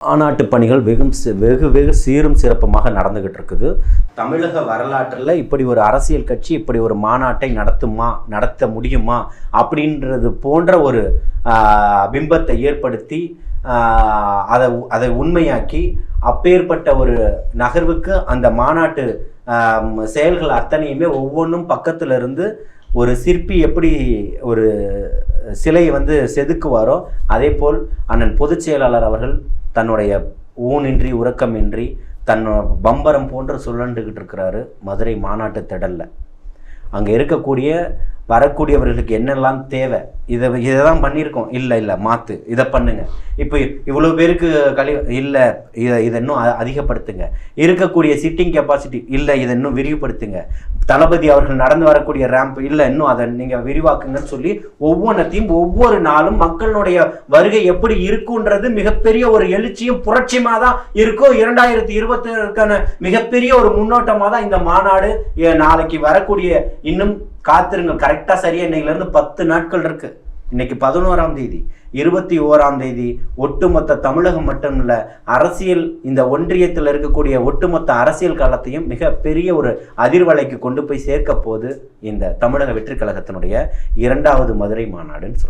மாநாட்டு பணிகள் வெகும் வெகு வெகு சீரும் சிறப்புமாக நடந்துகிட்டு இருக்குது தமிழக வரலாற்றில் இப்படி ஒரு அரசியல் கட்சி இப்படி ஒரு மாநாட்டை நடத்துமா நடத்த முடியுமா அப்படின்றது போன்ற ஒரு பிம்பத்தை ஏற்படுத்தி அதை அதை உண்மையாக்கி அப்பேற்பட்ட ஒரு நகர்வுக்கு அந்த மாநாட்டு செயல்கள் அத்தனையுமே ஒவ்வொன்றும் பக்கத்துல இருந்து ஒரு சிற்பி எப்படி ஒரு சிலையை வந்து செதுக்குவாரோ அதே போல் அண்ணன் பொதுச் செயலாளர் அவர்கள் தன்னுடைய ஊனின்றி உறக்கமின்றி தன் பம்பரம் போன்று சுழண்டுகிட்டு இருக்கிறாரு மதுரை மாநாட்டு திடலில். அங்கே இருக்கக்கூடிய வரக்கூடியவர்களுக்கு என்னெல்லாம் தேவை? இதை இதை தான் பண்ணியிருக்கோம். இல்லை இல்லை மாற்று இதை பண்ணுங்க. இப்போ இவ்வளோ பேருக்கு கழி இல்லை இதை இதை இன்னும் அ- அதிகப்படுத்துங்க. இருக்கக்கூடிய சிட்டிங் கெப்பாசிட்டி இல்லை இதை இன்னும் விரிவுபடுத்துங்க. தளபதி அவர்கள் நடந்து வரக்கூடிய ரேம்ப் இல்லை இன்னும் அதை நீங்கள் விரிவாக்குங்கன்னு சொல்லி ஒவ்வொன்றத்தையும் ஒவ்வொரு நாளும் மக்களுடைய வருகை எப்படி இருக்குன்றது மிகப்பெரிய ஒரு எழுச்சியும் புரட்சியமாக தான் இருக்கும் இரண்டாயிரத்தி இருபத்திற்கான மிகப்பெரிய ஒரு முன்னோட்டமாக தான் இந்த மாநாடு ஏ, நாளைக்கு வரக்கூடிய இன்னும் காத்திருங்க. கரெக்டாக சரியா இன்னைக்குலேருந்து பத்து நாட்கள் இருக்குது இன்னைக்கு பதினோராம் தேதி இருபத்தி ஓராம் தேதி ஒட்டுமொத்த தமிழகம் மட்டும் அரசியல் இந்த ஒன்றியத்தில் இருக்கக்கூடிய ஒட்டுமொத்த அரசியல் காலத்தையும் மிக பெரிய ஒரு அதிர்வலைக்கு கொண்டு போய் சேர்க்க போது இந்த தமிழக வெற்றி கழகத்தினுடைய இரண்டாவது மதுரை மாநாடுன்னு சொல்றேன்